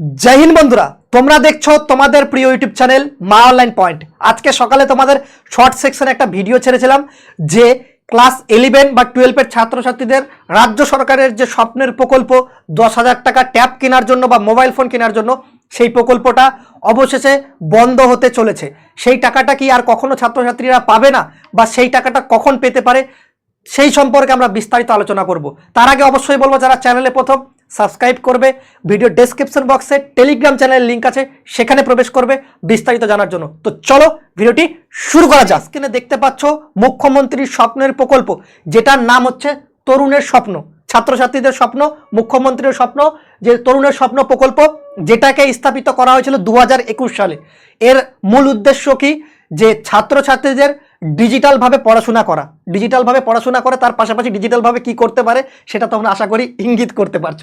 জয় হিন্দ বন্ধুরা, তোমরা দেখছ তোমাদের প্রিয় YouTube channel Maa online point. আজকে সকালে তোমাদের শর্ট সেকশনে একটা ভিডিও ছেড়েছিলাম যে ক্লাস ইলেভেন বা টুয়েলভের ছাত্রছাত্রীদের রাজ্য সরকারের যে স্বপ্নের প্রকল্প, দশ হাজার টাকা ট্যাব কেনার জন্য বা মোবাইল ফোন কেনার জন্য, সেই প্রকল্পটা অবশেষে বন্ধ হতে চলেছে। সেই টাকাটা কি আর কখনো ছাত্রছাত্রীরা পাবে না বা সেই টাকাটা কখন পেতে পারে সেই সম্পর্কে আমরা বিস্তারিত আলোচনা করব। তার আগে অবশ্যই বলব, যারা চ্যানেলে প্রথম সাবস্ক্রাইব করবে। ভিডিও ডেসক্রিপশন বক্সে টেলিগ্রাম চ্যানেলের লিঙ্ক আছে, সেখানে প্রবেশ করবে বিস্তারিত জানার জন্য। তো চলো, ভিডিওটি শুরু করা যাক। স্ক্রিনে দেখতে পাচ্ছ মুখ্যমন্ত্রীর স্বপ্নের প্রকল্প, যেটার নাম হচ্ছে তরুণের স্বপ্ন। ছাত্রছাত্রীদের স্বপ্ন, মুখ্যমন্ত্রীর স্বপ্ন, যে তরুণের স্বপ্ন প্রকল্প, যেটাকে স্থাপিত করা হয়েছিল দু হাজার একুশ সালে। এর মূল উদ্দেশ্য কি? যে ছাত্রছাত্রীদের ডিজিটালভাবে পড়াশোনা করা। ডিজিটালভাবে পড়াশোনা করে, তার পাশাপাশি ডিজিটালভাবে কি করতে পারে, সেটা তোমরা আশা করি ইঙ্গিত করতে পারছ।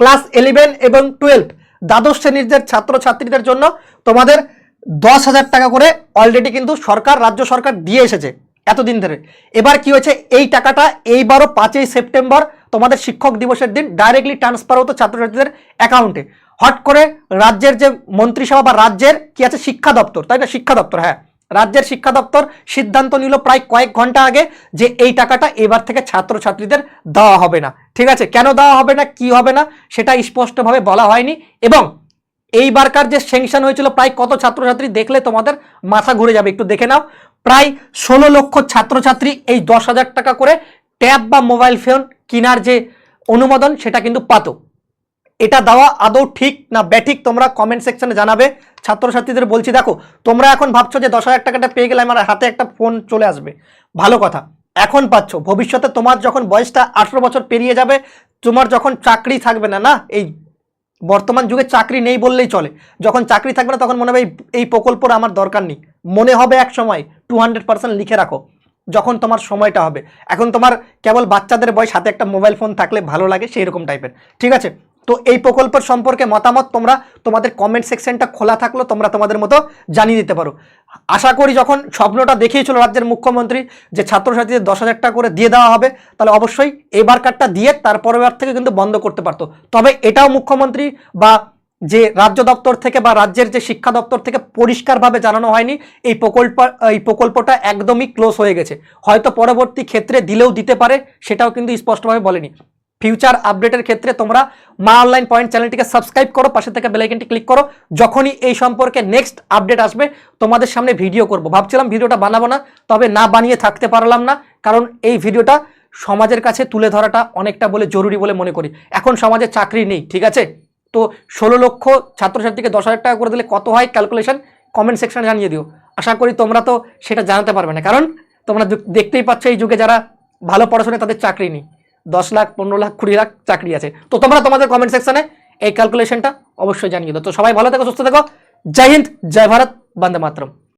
ক্লাস ইলেভেন এবং টুয়েলভ দ্বাদশ শ্রেণির যে ছাত্রছাত্রীদের জন্য তোমাদের দশ হাজার টাকা করে অলরেডি কিন্তু সরকার, রাজ্য সরকার দিয়ে এসেছে এতদিন ধরে। এবার কি হয়েছে, এই টাকাটা এইবারও পাঁচই সেপ্টেম্বর তোমাদের শিক্ষক দিবসের দিন ডাইরেক্টলি ট্রান্সফার হতো ছাত্রছাত্রীদের অ্যাকাউন্টে হট করে রাজ্যের যে মন্ত্রিসভা বা রাজ্যের কি আছে, শিক্ষা দপ্তর, তাই না? শিক্ষা দপ্তর হ্যাঁ। রাজ্যের শিক্ষা দপ্তর সিদ্ধান্ত নিল প্রায় কয়েক ঘণ্টা আগে যে এই টাকাটা এবার থেকে ছাত্রছাত্রীদের দেওয়া হবে না। ঠিক আছে? কেন দেওয়া হবে না? কি হবে না? সেটা স্পষ্টভাবে বলা হয়নি এবং এইবারকার যে স্যাংশন হয়েছিল প্রায় কত ছাত্রছাত্রী দেখলে তোমাদের মাথা ঘুরে যাবে? একটু দেখে নাও। প্রায় ষোলো লক্ষ ছাত্রছাত্রী এই দশ হাজার টাকা করে ট্যাব বা মোবাইল ফোন কেনার যে অনুমোদন, সেটা কিন্তু পাতো। এটা দেওয়া আদৌ ঠিক না? ব্যাঠিক তোমরা কমেন্ট সেকশনে জানাবে। ছাত্রছাত্রীদের বলছি, দেখো, তোমরা এখন ভাবছ যে দশ হাজার টাকাটা পেয়ে গেলে আমার হাতে একটা ফোন চলে আসবে। ভালো কথা। এখন পাচ্ছ। ভবিষ্যতে তোমার যখন বয়সটা আঠেরো বছর পেরিয়ে যাবে, তোমার যখন চাকরি থাকবে না না? এই বর্তমান যুগে চাকরি নেই বললেই চলে। যখন চাকরি থাকবে না, তখন মনে হবে এই- প্রকল্পর আমার দরকার নেই। মনে হবে এক সময় টু হান্ড্রেড পার্সেন্ট লিখে রাখো, যখন তোমার সময়টা হবে। এখন তোমার কেবল বাচ্চাদের বয়স, হাতে একটা মোবাইল ফোন থাকলে ভালো লাগে সেই রকম টাইপের ঠিক আছে? তো এই প্রকল্প সম্পর্কে মতামত তোমরা তোমাদের কমেন্ট সেকশনটা খোলা থাকল, তোমরা তোমাদের মতো জানিয়ে দিতে পারো। আশা করি যখন স্বপ্নটা দেখিয়েছিল রাজ্যের মুখ্যমন্ত্রী যে ছাত্রছাত্রীদের দশ হাজার টাকা করে দিয়ে দেওয়া হবে, তাহলে অবশ্যই এবার কার্ডটা দিয়ে তারপরের বার থেকে কিন্তু বন্ধ করতে পারতো। তবে এটাও মুখ্যমন্ত্রী বা যে রাজ্য দপ্তর থেকে বা রাজ্যের যে শিক্ষা দপ্তর থেকে পরিষ্কারভাবে জানানো হয়নি, এই প্রকল্প, এই প্রকল্পটা একদমই ক্লোজ হয়ে গেছে। হয়তো পরবর্তী ক্ষেত্রে দিলেও দিতে পারে, সেটাও কিন্তু স্পষ্টভাবে বলেনি। ফিউচার আপডেটের ক্ষেত্রে তোমরা মা অনলাইন পয়েন্ট চ্যানেলটিকে সাবস্ক্রাইব করো, পাশে থেকে বেলাইকনটি ক্লিক করো, যখনই এই সম্পর্কে নেক্সট আপডেট আসবে, তোমাদের সামনে ভিডিও করব। ভাবছিলাম ভিডিওটা বানাবো না, তবে না বানিয়ে থাকতে পারলাম না, কারণ এই ভিডিওটা সমাজের কাছে তুলে ধরাটা অনেকটা বলে জরুরি বলে মনে করি। এখন সমাজে চাকরি নেই, ঠিক আছে? তো ষোলো লক্ষ ছাত্রছাত্রীকে দশ হাজার টাকা করে দিলে কত হয় ক্যালকুলেশন কমেন্ট সেকশনে জানিয়ে দিও। আশা করি তোমরা তো সেটা জানাতে পারবে না, কারণ তোমরা দেখ- দেখতেই পাচ্ছ এই যুগে যারা ভালো পড়াশোনায় তাদের চাকরি নেই। দশ লাখ, পনেরো লাখ, কুড়ি লাখ চাকরি আছে। তো তোমরা তোমাদের কমেন্ট সেকশনে এই ক্যালকুলেশনটা অবশ্যই জানিয়ে দাও। তো সবাই ভালো থেকো, সুস্থ থেকো। জয় হিন্দ, জয় ভারত, বন্দে মাতরম।